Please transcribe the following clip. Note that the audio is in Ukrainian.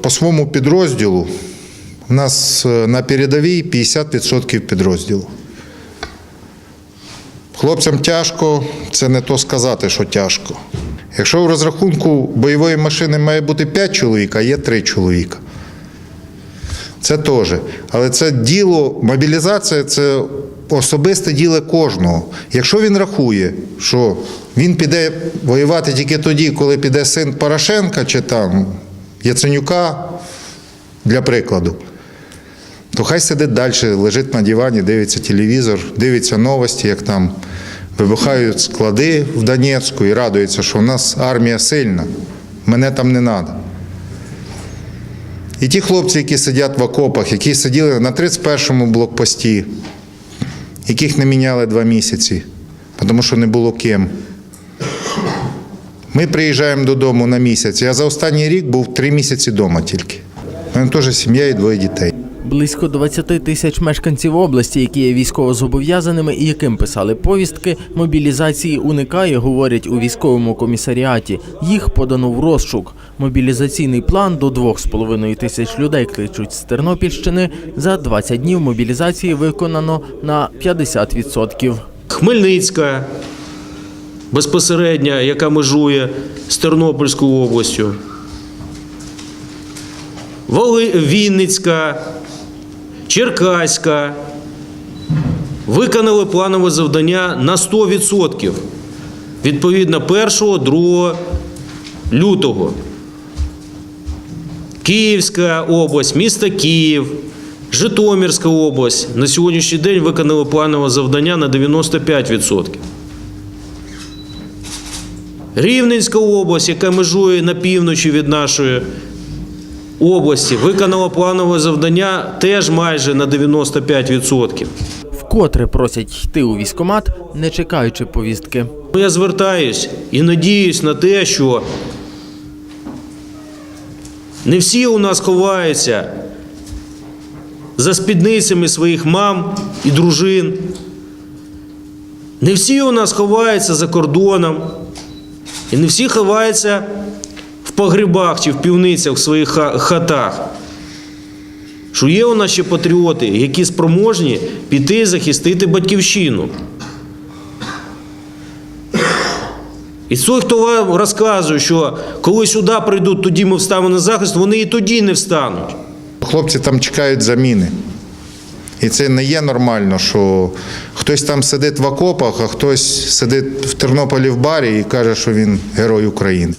По своєму підрозділу у нас е, на передовій 50% підрозділу. Хлопцям тяжко, це не то сказати, що тяжко. Якщо в розрахунку бойової машини має бути 5 чоловік, а є 3 чоловіка. Це теж. Але це діло, мобілізація це особисте діло кожного. Якщо він рахує, що він піде воювати тільки тоді, коли піде син Порошенка чи там Яценюка, для прикладу, то хай сидить далі, лежить на дивані, дивиться телевізор, дивиться новості, як там вибухають склади в Донецьку і радується, що в нас армія сильна, мене там не треба. І ті хлопці, які сидять в окопах, які сиділи на 31-му блокпості, яких не міняли два місяці, тому що не було ким. Ми приїжджаємо додому на місяць. Я за останній рік був три місяці вдома тільки. У мене теж сім'я і двоє дітей. Близько 20 тисяч мешканців області, які є військовозобов'язаними і яким писали повістки, мобілізації уникає, говорять у військовому комісаріаті. Їх подано в розшук. Мобілізаційний план до 2,5 тисяч людей кличуть з Тернопільщини. За 20 днів мобілізації виконано на 50%. Хмельницька безпосередньо, яка межує з Тернопільською областю. Воли- Вінницька, Черкаська виконали планове завдання на 100%. Відповідно, 1-2 лютого. Київська область, місто Київ, Житомирська область на сьогоднішній день виконали планове завдання на 95%. Рівненська область, яка межує на півночі від нашої області, виконала планове завдання теж майже на 95%. Вкотре просять йти у військкомат, не чекаючи повістки. Я звертаюсь і надіюсь на те, що не всі у нас ховаються за спідницями своїх мам і дружин. Не всі у нас ховаються за кордоном. І не всі ховаються в погребах чи в півницях в своїх хатах. Що є у нас ще патріоти, які спроможні піти і захистити батьківщину. І той, хто вам розказує, що коли сюди прийдуть, тоді ми встанемо на захист, вони і тоді не встануть. Хлопці там чекають заміни. І це не є нормально, що хтось там сидить в окопах, а хтось сидить в Тернополі в барі і каже, що він герой України.